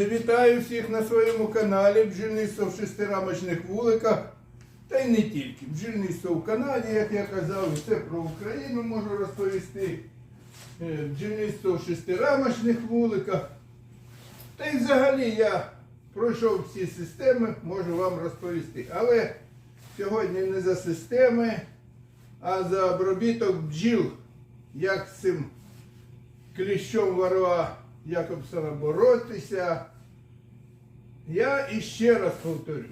Друзі, вітаю всіх на своєму каналі Бджільництво в шестирамочних вуликах. Та й не тільки. Бджільництво в Канаді, як я казав, це про Україну можу розповісти. Е, Бджільництво в шестирамочних вуликах. Та й взагалі я пройшов всі системи, можу вам розповісти. Але сьогодні не за системи, а за обробіток бджіл. Як з цим кліщом варва Якобсона боротися. Я іще раз повторюсь,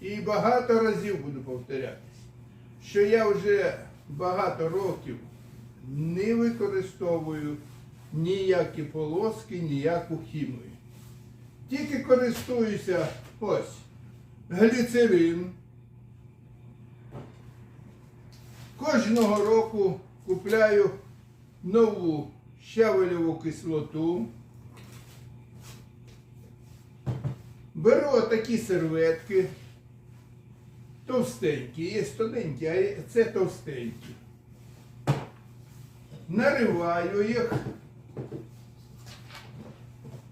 і багато разів буду повторятись, що я вже багато років не використовую ніякі полоски, ніяку хімію. Тільки користуюся ось гліцерин. Кожного року купляю нову щавелеву кислоту. Беру отакі серветки. Товстенькі, є тоненькі, а це товстенькі. Нариваю їх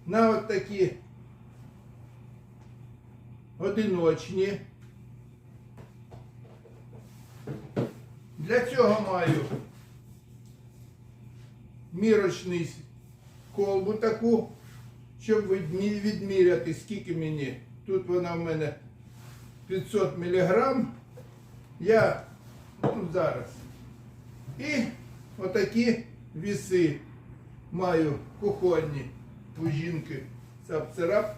на от такі одиночні. Для цього маю мірочний колбу таку, щоб відмі- відміряти, скільки мені. Тут вона в мене 500 мг. Я ну, зараз. І отакі віси маю кухонні у жінки цап-царап.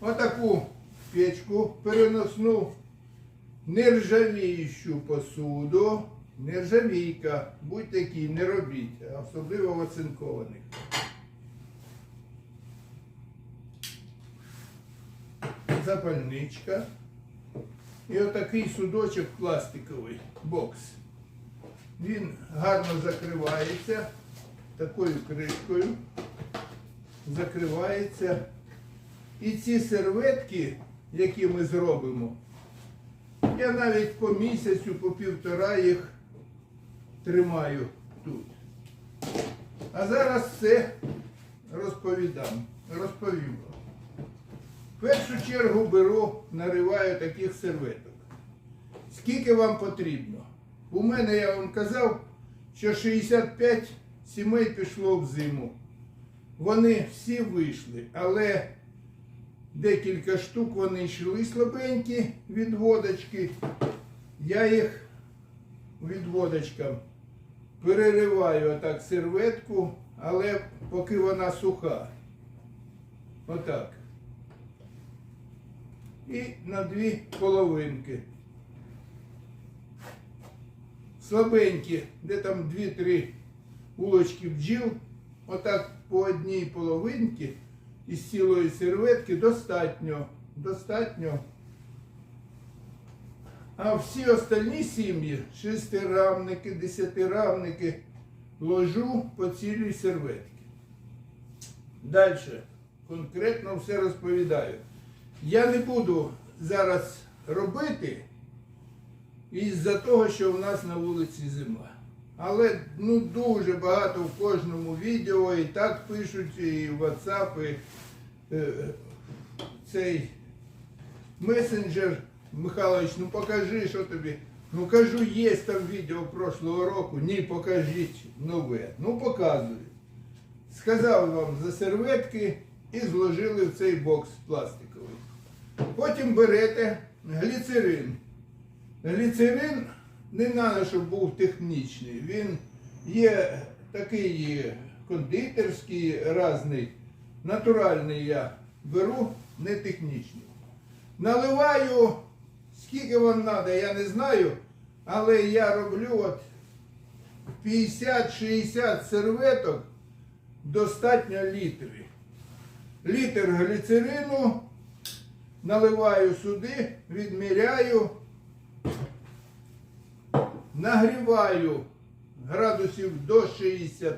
Отаку печку переносну нержавіючу посуду. Нержавійка, будь такий, не робіть, особливо в оцинкованих. Запальничка. І отакий судочок пластиковий, бокс. Він гарно закривається такою кришкою. Закривається. І ці серветки, які ми зробимо, я навіть по місяцю, по півтора їх тримаю тут. А зараз все розповідам. Розповім. В першу чергу беру, нариваю таких серветок. Скільки вам потрібно? У мене, я вам казав, що 65 сімей пішло в зиму. Вони всі вийшли, але декілька штук вони йшли слабенькі від водочки. Я їх відводочкам перериваю отак серветку, але поки вона суха. Отак. І на дві половинки. Слабенькі, де там 2-3 улочки бджіл, отак по одній половинці із цілої серветки достатньо. Достатньо. А всі остальні сім'ї, шестирамники, десятирамники, ложу по цілій серветці. Далі. Конкретно все розповідаю. Я не буду зараз робити із-за того, що в нас на вулиці зима. Але ну дуже багато в кожному відео і так пишуть, і в WhatsApp, і е, цей месенджер Михайлович, ну покажи, що тобі. Ну кажу, є там відео прошлого року. Ні, покажіть нове. Ну показую. Сказав вам за серветки і зложили в цей бокс пластиковий. Потім берете гліцерин. Гліцерин не треба, щоб був технічний. Він є такий кондитерський різний. Натуральний я беру, не технічний. Наливаю, скільки вам треба, я не знаю, але я роблю от 50-60 серветок достатньо літрів. Літр гліцерину наливаю сюди, відміряю, нагріваю градусів до 60,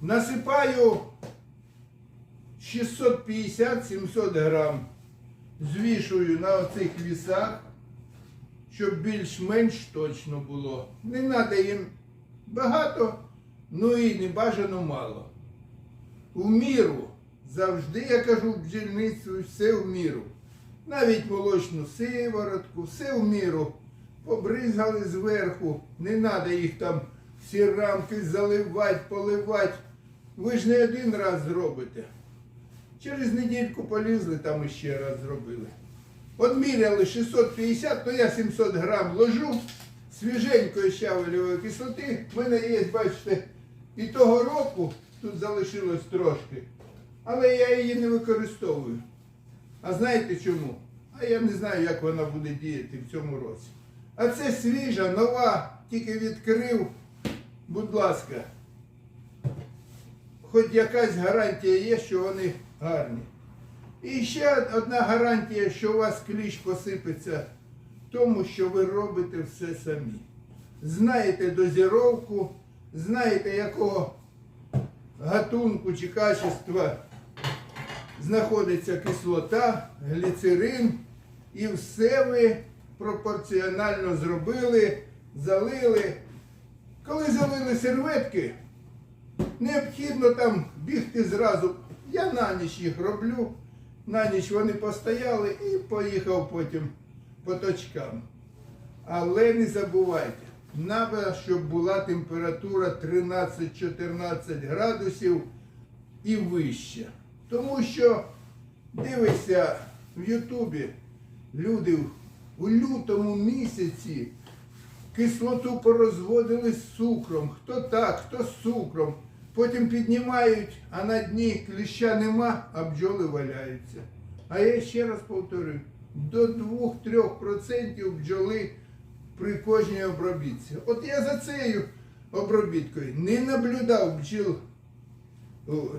насипаю 650-700 грам, звішую на оцих вісах, щоб більш-менш точно було. Не треба їм багато, ну і не бажано мало. в міру. Завжди я кажу в бджільництві все в міру. Навіть молочну сиворотку, все в міру. Побризгали зверху. Не треба їх там всі рамки заливати, поливати. Ви ж не один раз зробите. Через недільку полізли, там іще раз зробили. От міряли 650, то я 700 грам ложу свіженької щавелевої кислоти. В мене є, бачите, і того року тут залишилось трошки. Але я її не використовую. А знаєте чому? А я не знаю, як вона буде діяти в цьому році. А це свіжа, нова, тільки відкрив. Будь ласка, хоч якась гарантія є, що вони гарні. І ще одна гарантія, що у вас кліщ посипеться в тому, що ви робите все самі. Знаєте дозіровку, знаєте, якого гатунку чи качества знаходиться кислота, гліцерин, і все ви пропорціонально зробили, залили. Коли залили серветки, необхідно там бігти зразу. Я на ніч їх роблю, на ніч вони постояли і поїхав потім по точкам. Але не забувайте, треба, щоб була температура 13-14 градусів і вище. Тому що дивишся в Ютубі, люди у лютому місяці кислоту порозводили з цукром. Хто так, хто з цукром. Потім піднімають, а на дні кліща нема, а бджоли валяються. А я ще раз повторюю, до 2-3% бджоли при кожній обробітці. От я за цією обробіткою не наблюдав бджіл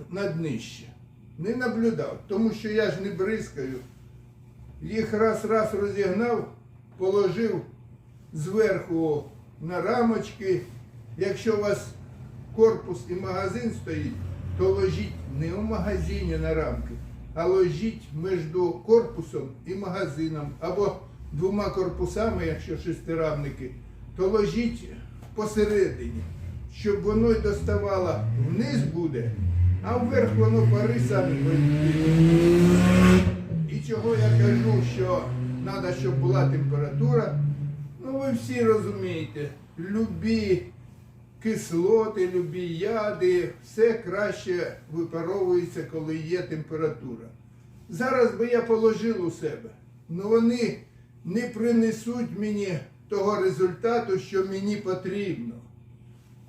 на днище. Не наблюдав, тому що я ж не бризкаю. Їх раз-раз розігнав, положив зверху на рамочки. Якщо у вас корпус і магазин стоїть, то ложіть не в магазині на рамки, а ложіть між корпусом і магазином або двома корпусами, якщо шестирамники, то ложіть посередині, щоб воно й доставало вниз буде, а вверх воно пари самі. І чого я кажу, що треба, щоб була температура. Ну ви всі розумієте, любі кислоти, любі яди, все краще випаровується, коли є температура. Зараз би я положив у себе, але вони не принесуть мені того результату, що мені потрібно.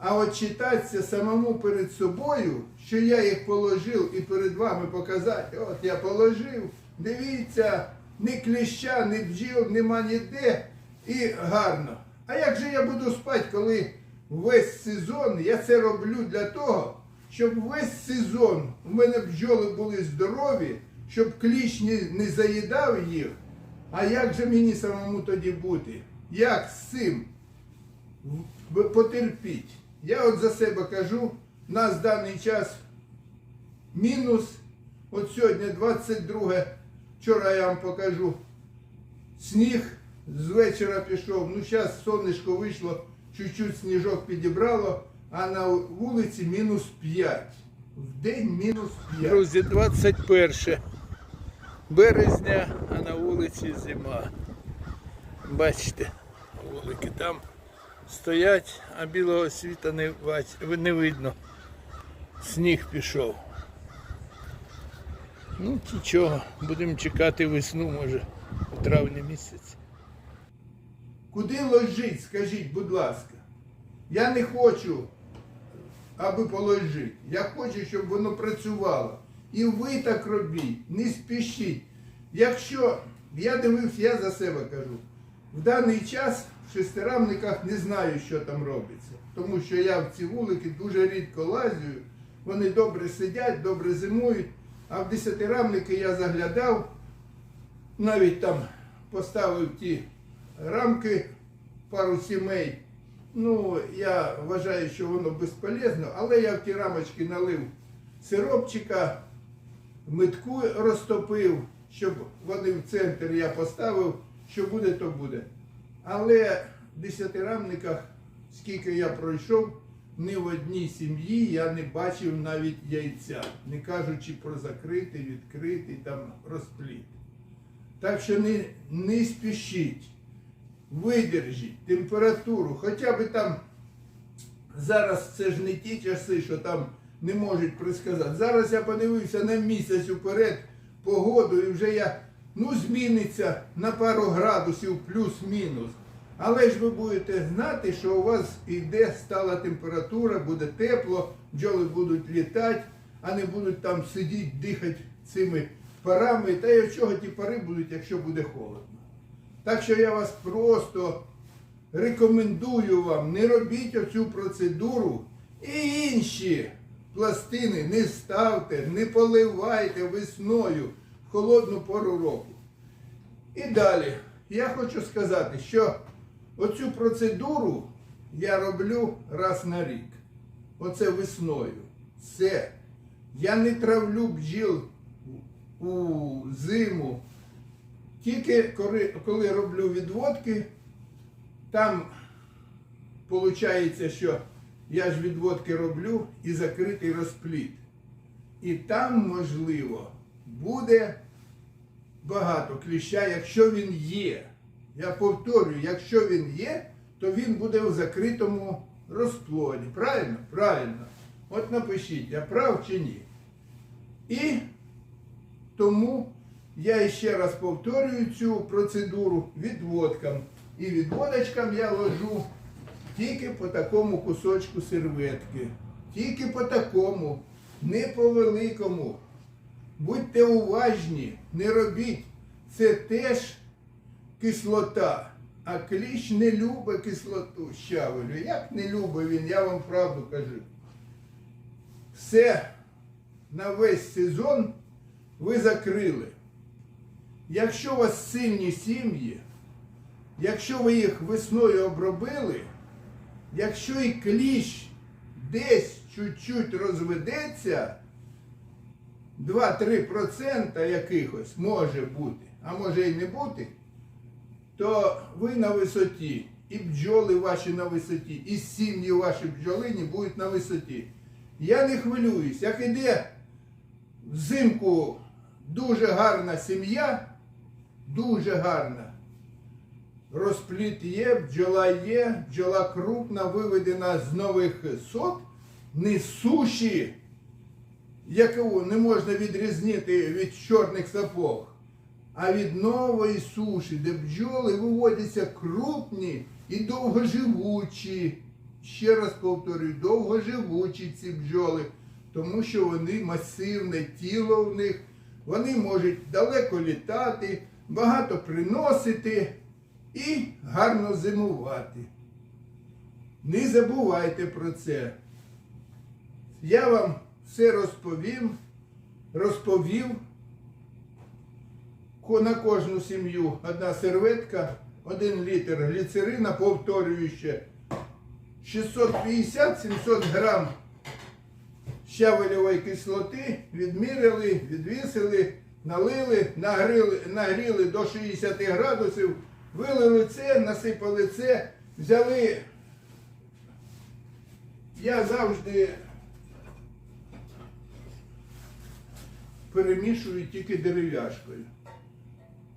А от читатися самому перед собою, що я їх положив і перед вами показати, от я положив, дивіться, ні кліща, ні бджіл, нема ніде і гарно. А як же я буду спати, коли весь сезон я це роблю для того, щоб весь сезон у мене бджоли були здорові, щоб кліщ не, заїдав їх. А як же мені самому тоді бути? Як з цим потерпіть? Я от за себе кажу, в нас в даний час мінус. От сьогодні 22, вчора я вам покажу. Сніг з вечора пішов. Ну зараз сонечко вийшло, чуть-чуть сніжок підібрало, а на вулиці мінус 5. В день мінус 5. Друзі, 21 березня, а на вулиці зима. Бачите, вулики там стоять, а білого світа не, не видно. Сніг пішов. Ну, нічого, будемо чекати весну, може, у травні місяці. Куди ложить, скажіть, будь ласка. Я не хочу, аби положити. Я хочу, щоб воно працювало. І ви так робіть, не спішіть. Якщо я дивився, я за себе кажу, в даний час в шестирамниках не знаю, що там робиться. Тому що я в ці вулики дуже рідко лазю, вони добре сидять, добре зимують. А в десятирамники я заглядав, навіть там поставив ті рамки, пару сімей. Ну, я вважаю, що воно безполезно, але я в ті рамочки налив сиропчика, митку розтопив, щоб вони в центр я поставив, що буде, то буде. Але в десятирамниках, скільки я пройшов, ні в одній сім'ї я не бачив навіть яйця, не кажучи про закритий, відкритий там розпліт. Так що не, не спішіть, видержіть температуру, хоча б там зараз це ж не ті часи, що там не можуть предсказати. Зараз я подивився на місяць уперед погоду і вже я, ну, зміниться на пару градусів плюс-мінус. Але ж ви будете знати, що у вас йде стала температура, буде тепло, бджоли будуть літати, а не будуть там сидіти, дихати цими парами. Та й від чого ті пари будуть, якщо буде холодно. Так що я вас просто рекомендую вам, не робіть оцю процедуру і інші пластини не ставте, не поливайте весною в холодну пору року. І далі я хочу сказати, що оцю процедуру я роблю раз на рік. Оце весною. Все. Я не травлю бджіл у зиму. Тільки коли, роблю відводки, там виходить, що я ж відводки роблю і закритий розпліт. І там, можливо, буде багато кліща, якщо він є. Я повторюю, якщо він є, то він буде в закритому розплоді. Правильно? Правильно. От напишіть, я прав чи ні. І тому я ще раз повторюю цю процедуру відводкам. І відводочкам я ложу тільки по такому кусочку серветки. Тільки по такому, не по великому. Будьте уважні, не робіть. Це теж кислота. А кліщ не любить кислоту щавелю. Як не любить він, я вам правду кажу. Все на весь сезон ви закрили. Якщо у вас сильні сім'ї, якщо ви їх весною обробили, якщо і кліщ десь чуть-чуть розведеться, 2-3% якихось може бути, а може і не бути, то ви на висоті, і бджоли ваші на висоті, і сім'ї ваші бджолині будуть на висоті. Я не хвилююсь, як іде взимку дуже гарна сім'я, дуже гарна. Розпліт є, бджола є, бджола крупна, виведена з нових сот, не суші, яку не можна відрізнити від чорних сапог, а від нової суші, де бджоли виводяться крупні і довгоживучі. Ще раз повторюю, довгоживучі ці бджоли, тому що вони масивне тіло в них, вони можуть далеко літати, багато приносити і гарно зимувати. Не забувайте про це. Я вам все розповім, розповів. На кожну сім'ю. Одна серветка, один літр гліцерина, повторюю ще, 650-700 грам щавелевої кислоти відміряли, відвісили, налили, нагріли, нагріли до 60 градусів, вилили це, насипали це, взяли. Я завжди перемішую тільки дерев'яшкою.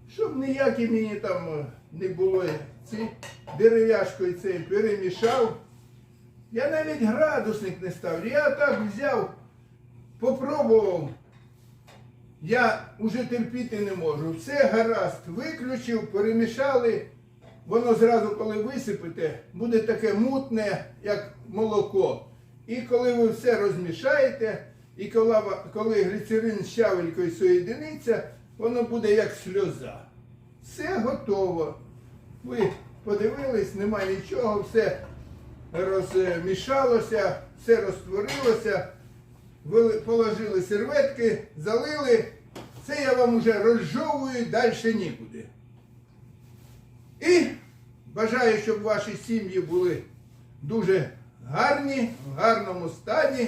Щоб ніякі мені там е, не було ці дерев'яшкою цей перемішав. Я навіть градусник не ставлю. Я так взяв, попробував. Я вже терпіти не можу. Все гаразд, виключив, перемішали. Воно зразу, коли висипете, буде таке мутне, як молоко. І коли ви все розмішаєте, і коли, гліцерин з щавелькою соєдиниться, воно буде як сльоза. Все готово. Ви подивились, немає нічого, все розмішалося, все розтворилося. Ви положили серветки, залили. Це я вам уже розжовую, далі нікуди. І бажаю, щоб ваші сім'ї були дуже гарні, в гарному стані.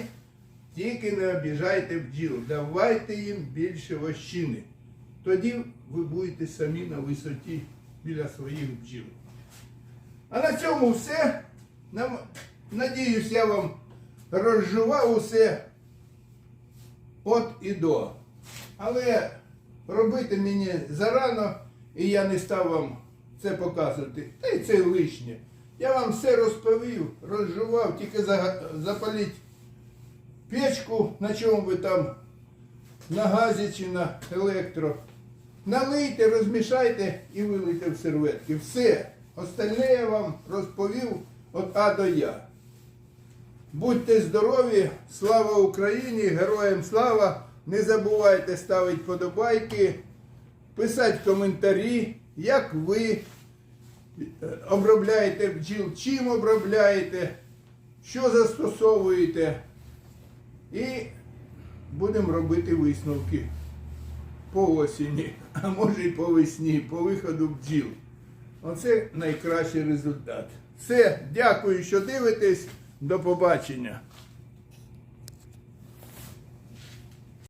Тільки не обіжайте бджіл, давайте їм більше вощини. Тоді ви будете самі на висоті біля своїх бджіл. А на цьому все. Надіюсь, я вам розжував усе от і до. Але робити мені зарано, і я не став вам це показувати. Та й це лишнє. Я вам все розповів, розжував, тільки запаліть печку, на чому ви там, на газі чи на електро. Налийте, розмішайте і вилийте в серветки. Все. Остальне я вам розповів від А до Я. Будьте здорові, слава Україні, героям слава! Не забувайте ставити подобайки, писати коментарі, як ви е, обробляєте бджіл, чим обробляєте, що застосовуєте. І будемо робити висновки по осені, а може і по весні, по виходу бджіл. Оце найкращий результат. Все, дякую, що дивитесь. До побачення.